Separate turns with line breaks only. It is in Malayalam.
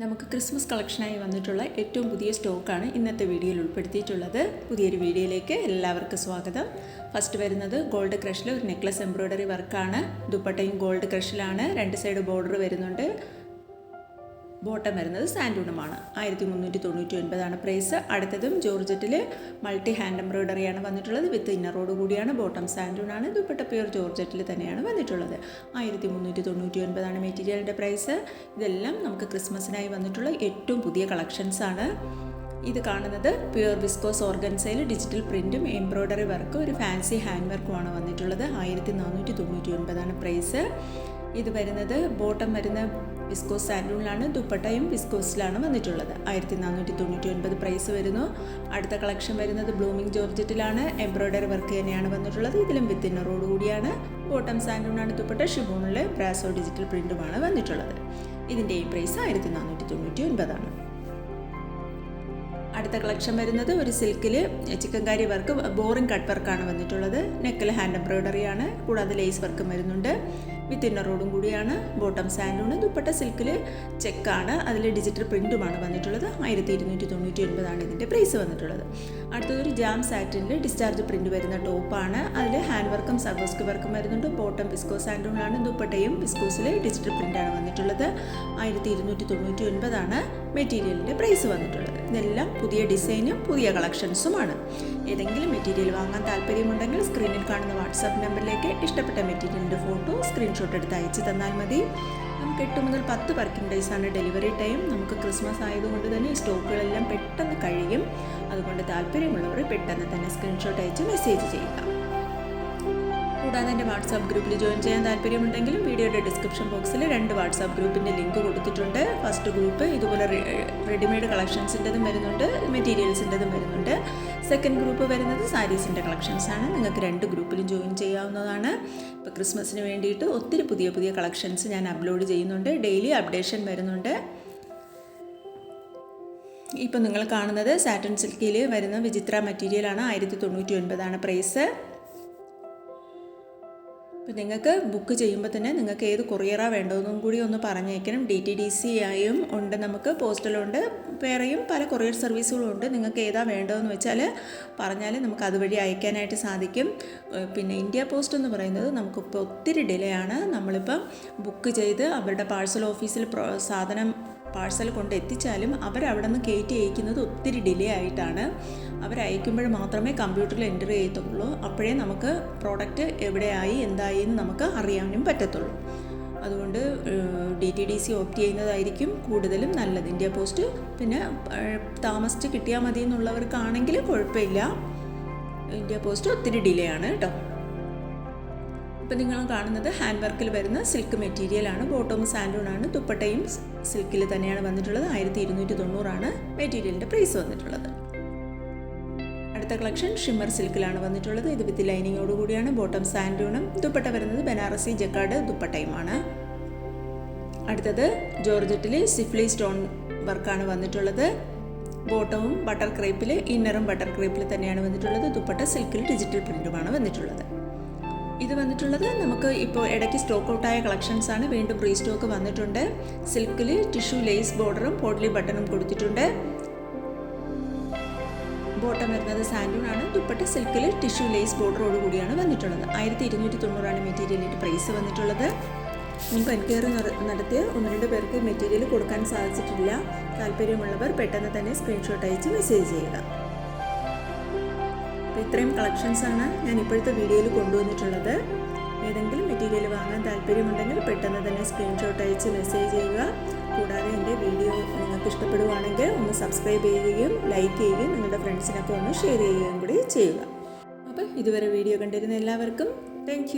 നമുക്ക് ക്രിസ്മസ് കളക്ഷനായി വന്നിട്ടുള്ള ഏറ്റവും പുതിയ സ്റ്റോക്കാണ് ഇന്നത്തെ വീഡിയോയിൽ ഉൾപ്പെടുത്തിയിട്ടുള്ളത്. പുതിയൊരു വീഡിയോയിലേക്ക് എല്ലാവർക്കും സ്വാഗതം. ഫസ്റ്റ് വരുന്നത് ഗോൾഡ് ക്രഷിൽ ഒരു നെക്ലസ് എംബ്രോയ്ഡറി വർക്കാണ് ദുപ്പട്ടയും ഗോൾഡ് ക്രഷിലാണ് രണ്ട് സൈഡ് ബോർഡർ വരുന്നുണ്ട്. ബോട്ടം വരുന്നത് സാൻഡൂണുമാണ് ആയിരത്തി മുന്നൂറ്റി തൊണ്ണൂറ്റി ഒൻപതാണ് പ്രൈസ്. അടുത്തതും ജോർജറ്റിൽ മൾട്ടി ഹാൻഡ് എംബ്രോയിഡറിയാണ് വന്നിട്ടുള്ളത്. വിത്ത് ഇന്നറോട് കൂടിയാണ് ബോട്ടം സാൻഡൂണാണ് ദുപ്പട്ട പ്യൂർ ജോർജറ്റിൽ തന്നെയാണ് വന്നിട്ടുള്ളത്. ആയിരത്തി മുന്നൂറ്റി തൊണ്ണൂറ്റി ഒൻപതാണ് മെറ്റീരിയലിന്റെ പ്രൈസ്. ഇതെല്ലാം നമുക്ക് ക്രിസ്മസിനായി വന്നിട്ടുള്ള ഏറ്റവും പുതിയ കളക്ഷൻസ് ആണ്. ഇത് കാണുന്നത് പ്യുവർ വിസ്കോസ് ഓർഗൻസയിൽ ഡിജിറ്റൽ പ്രിന്റും എംബ്രോയ്ഡറി വർക്കും ഒരു ഫാൻസി ഹാൻഡ് വർക്കുമാണ് വന്നിട്ടുള്ളത്. ആയിരത്തി നാനൂറ്റി തൊണ്ണൂറ്റി ഒൻപതാണ് പ്രൈസ്. ഇത് വരുന്നത് ബോട്ടം വരുന്ന വിസ്കോസ് സാൻഡൂണിലാണ് ദുപ്പട്ടയും വിസ്കോസിലാണ് വന്നിട്ടുള്ളത്. ആയിരത്തി നാനൂറ്റി തൊണ്ണൂറ്റി ഒൻപത് പ്രൈസ് വരുന്നു. അടുത്ത കളക്ഷൻ വരുന്നത് ബ്ലൂമിംഗ് ജോർജറ്റിലാണ്. എംബ്രോയ്ഡറി വർക്ക് തന്നെയാണ് വന്നിട്ടുള്ളത്. ഇതിലും വിത്ത് ഇന്നറോട് കൂടിയാണ്. ബോട്ടം സാൻഡൂണാണ് ദുപ്പട്ട. ഷിബൂണിലെ ബ്രാസോ ഡിജിറ്റൽ പ്രിന്റുമാണ് വന്നിട്ടുള്ളത്. ഇതിന്റെയും പ്രൈസ് ആയിരത്തി നാനൂറ്റി തൊണ്ണൂറ്റി ഒൻപതാണ് അടുത്ത കളക്ഷൻ വരുന്നത് ഒരു സിൽക്കിൽ ചിക്കൻകാരി വർക്ക് ബോറിംഗ് കട്ട് വർക്കാണ് വന്നിട്ടുള്ളത്. നെക്കിൽ ഹാൻഡ് എംബ്രോയ്ഡറി ആണ് കൂടാതെ ലേസ് വർക്കും വരുന്നുണ്ട്. വിത്ത് ഇന്നറോടും കൂടിയാണ് ബോട്ടം സാൻഡൂണ്. ദുപ്പട്ട സിൽക്കിൽ ചെക്കാണ്. അതിൽ ഡിജിറ്റൽ പ്രിന്റുമാണ് വന്നിട്ടുള്ളത്. ആയിരത്തി ഇരുന്നൂറ്റി തൊണ്ണൂറ്റി ഒൻപതാണ് ഇതിന്റെ പ്രൈസ് വന്നിട്ടുള്ളത്. അടുത്തതൊരു ജാം സാറ്റിന്റെ ഡിസ്ചാർജ് പ്രിന്റ് വരുന്ന ടോപ്പാണ്. അതിൽ ഹാൻഡ് വർക്കും സർവസ്ക് വർക്കും വരുന്നുണ്ട്. ബോട്ടം വിസ്കോ സാൻഡൂണിലാണ് ദുപ്പട്ടയും വിസ്കോസിൽ ഡിജിറ്റൽ പ്രിന്റാണ് വന്നിട്ടുള്ളത്. ആയിരത്തി ഇരുന്നൂറ്റി തൊണ്ണൂറ്റി ഒൻപതാണ് മെറ്റീരിയലിന്റെ പ്രൈസ് വന്നിട്ടുള്ളത്. ഇതെല്ലാം പുതിയ ഡിസൈനും പുതിയ കളക്ഷൻസുമാണ്. ഏതെങ്കിലും മെറ്റീരിയൽ വാങ്ങാൻ താല്പര്യമുണ്ടെങ്കിൽ സ്ക്രീനിൽ കാണുന്ന വാട്സാപ്പ് നമ്പറിലേക്ക് ഇഷ്ടപ്പെട്ട മെറ്റീരിയലിന്റെ ഫോട്ടോ സ്ക്രീൻഷോട്ട് എടുത്ത് അയച്ചു തന്നാൽ മതി. നമുക്ക് എട്ട് മുതൽ പത്ത് വർക്കിംഗ് ഡേയ്സ് ആണ് ഡെലിവറി ടൈം. നമുക്ക് ക്രിസ്മസ് ആയതുകൊണ്ട് തന്നെ സ്റ്റോക്കുകളെല്ലാം പെട്ടെന്ന് കഴിയും. അതുകൊണ്ട് താല്പര്യമുള്ളവർ പെട്ടെന്ന് തന്നെ സ്ക്രീൻഷോട്ട് അയച്ച് മെസ്സേജ് ചെയ്യുക. കൂടാതെ എന്റെ വാട്സാപ്പ് ഗ്രൂപ്പിൽ ജോയിൻ ചെയ്യാൻ താല്പര്യമുണ്ടെങ്കിലും വീഡിയോയുടെ ഡിസ്ക്രിപ്ഷൻ ബോക്സിൽ രണ്ട് വാട്സാപ്പ് ഗ്രൂപ്പിന്റെ ലിങ്ക് കൊടുത്തിട്ടുണ്ട്. ഫസ്റ്റ് ഗ്രൂപ്പ് ഇതുപോലെ റെഡിമെയ്ഡ് കളക്ഷൻസിന്റെതും വരുന്നുണ്ട് മെറ്റീരിയൽസിന്റെതും വരുന്നുണ്ട്. സെക്കൻഡ് ഗ്രൂപ്പ് വരുന്നത് സാരീസിന്റെ കളക്ഷൻസാണ്. നിങ്ങൾക്ക് രണ്ട് ഗ്രൂപ്പിലും ജോയിൻ ചെയ്യാവുന്നതാണ്. ഇപ്പോൾ ക്രിസ്മസിന് വേണ്ടിയിട്ട് ഒത്തിരി പുതിയ പുതിയ കളക്ഷൻസ് ഞാൻ അപ്ലോഡ് ചെയ്യുന്നുണ്ട്. ഡെയിലി അപ്ഡേഷൻ വരുന്നുണ്ട്. ഇപ്പോൾ നിങ്ങൾ കാണുന്നത് സാറ്റൻ സിൽക്കിയിൽ വരുന്ന വിചിത്ര മെറ്റീരിയലാണ്. ആയിരത്തി തൊണ്ണൂറ്റി ഒൻപതാണ് പ്രൈസ്. അപ്പോൾ നിങ്ങൾക്ക് ബുക്ക് ചെയ്യുമ്പോൾ തന്നെ നിങ്ങൾക്ക് ഏത് കൊറിയറാണ് വേണ്ടതെന്നും കൂടി ഒന്ന് പറഞ്ഞേക്കണം. ഡി ടി ഡി സി ആയും ഉണ്ട് നമുക്ക് പോസ്റ്റലുണ്ട് വേറെയും പല കൊറിയർ സർവീസുകളും ഉണ്ട്. നിങ്ങൾക്ക് ഏതാ വേണ്ടതെന്ന് വെച്ചാൽ പറഞ്ഞാൽ നമുക്ക് അതുവഴി അയക്കാനായിട്ട് സാധിക്കും. പിന്നെ ഇന്ത്യ പോസ്റ്റ് എന്ന് പറയുന്നത് നമുക്കിപ്പോൾ ഒത്തിരി ഡിലേ ആണ്. നമ്മളിപ്പം ബുക്ക് ചെയ്ത് അവരുടെ പാഴ്സൽ ഓഫീസിൽ സാധനം പാഴ്സൽ കൊണ്ട് എത്തിച്ചാലും അവരവിടെ നിന്ന് കയറ്റി അയക്കുന്നത് ഒത്തിരി ഡിലേ ആയിട്ടാണ്. അവരയക്കുമ്പോൾ മാത്രമേ കമ്പ്യൂട്ടറിൽ എന്റർ ചെയ്യത്തുള്ളൂ. അപ്പോഴേ നമുക്ക് പ്രോഡക്റ്റ് എവിടെയായി എന്തായി എന്ന് നമുക്ക് അറിയാനും പറ്റത്തുള്ളൂ. അതുകൊണ്ട് D T D C opt ചെയ്യുന്നതായിരിക്കും കൂടുതലും നല്ലത്. ഇന്ത്യ പോസ്റ്റ് പിന്നെ താമസിച്ച് കിട്ടിയാൽ മതി എന്നുള്ളവർക്കാണെങ്കിൽ കുഴപ്പമില്ല. ഇന്ത്യ പോസ്റ്റ് ഒത്തിരി ഡിലേ ആണ് കേട്ടോ. ഇപ്പം നിങ്ങൾ കാണുന്നത് ഹാൻഡ് വർക്കിൽ വരുന്ന സിൽക്ക് മെറ്റീരിയലാണ് ബോട്ടവും ആണ്. ദുപ്പട്ടയും സിൽക്കിൽ തന്നെയാണ് വന്നിട്ടുള്ളത്. ആയിരത്തി ഇരുന്നൂറ്റി തൊണ്ണൂറാണ് മെറ്റീരിയലിന്റെ പ്രൈസ് വന്നിട്ടുള്ളത്. അടുത്ത കളക്ഷൻ ഷിമ്മർ സിൽക്കിലാണ് വന്നിട്ടുള്ളത്. ഇത് വിത്ത് ലൈനിങ്ങോട് കൂടിയാണ്. ബോട്ടം സാൻഡൂണും ദുപ്പട്ട വരുന്നത് ബനാറസി ജക്കാർഡ് ദുപ്പട്ടയുമാണ്. അടുത്തത് ജോർജറ്റിൽ സിഫ്ലി സ്റ്റോൺ വർക്കാണ് വന്നിട്ടുള്ളത്. ബോട്ടവും ബട്ടർ ക്രേപ്പിൽ ഇന്നറും ബട്ടർ ക്രേപ്പിൽ തന്നെയാണ് വന്നിട്ടുള്ളത്. ദുപ്പട്ട സിൽക്കിൽ ഡിജിറ്റൽ പ്രിന്റുമാണ് വന്നിട്ടുള്ളത്. ഇത് വന്നിട്ടുള്ളത് നമുക്ക് ഇപ്പോൾ ഇടയ്ക്ക് സ്റ്റോക്ക് ഔട്ടായ കളക്ഷൻസ് ആണ്. വീണ്ടും റീസ്റ്റോക്ക് വന്നിട്ടുണ്ട്. സിൽക്കിൽ ടിഷ്യൂ ലേസ് ബോർഡറും പോട്ട്ലി ബട്ടണും കൊടുത്തിട്ടുണ്ട്. ബോട്ടം വരുന്നത് സാൻഡൂൺ ആണ്. ദുപ്പട്ട സിൽക്കിൽ ടിഷ്യൂ ലേസ് ബോർഡറോട് കൂടിയാണ് വന്നിട്ടുള്ളത്. ആയിരത്തി ഇരുന്നൂറ്റി തൊണ്ണൂറാണ് മെറ്റീരിയലിന്റെ പ്രൈസ് വന്നിട്ടുള്ളത്. മുമ്പ് എൻക്വയറി നടത്തിയ ഒന്ന് രണ്ട് പേർക്ക് മെറ്റീരിയൽ കൊടുക്കാൻ സാധിച്ചിട്ടില്ല. താല്പര്യമുള്ളവർ പെട്ടെന്ന് തന്നെ സ്ക്രീൻഷോട്ട് അയച്ച് മെസ്സേജ് ചെയ്യുക. അപ്പോൾ ഇത്രയും കളക്ഷൻസാണ് ഞാൻ ഇപ്പോഴത്തെ വീഡിയോയിൽ കൊണ്ടുവന്നിട്ടുള്ളത്. ഏതെങ്കിലും മെറ്റീരിയൽ വാങ്ങാൻ താല്പര്യമുണ്ടെങ്കിൽ പെട്ടെന്ന് തന്നെ സ്ക്രീൻഷോട്ട് അയച്ച് മെസ്സേജ് ചെയ്യുക. കൂടാതെ എന്റെ വീഡിയോ നിങ്ങൾക്ക് ഇഷ്ടപ്പെടുവാണെങ്കിൽ ഒന്ന് സബ്സ്ക്രൈബ് ചെയ്യുകയും ലൈക്ക് ചെയ്യുകയും നിങ്ങളുടെ ഫ്രണ്ട്സിനൊക്കെ ഒന്ന് ഷെയർ ചെയ്യുകയും കൂടി ചെയ്യുക. അപ്പോൾ ഇതുവരെ വീഡിയോ കണ്ടിരുന്ന എല്ലാവർക്കും താങ്ക്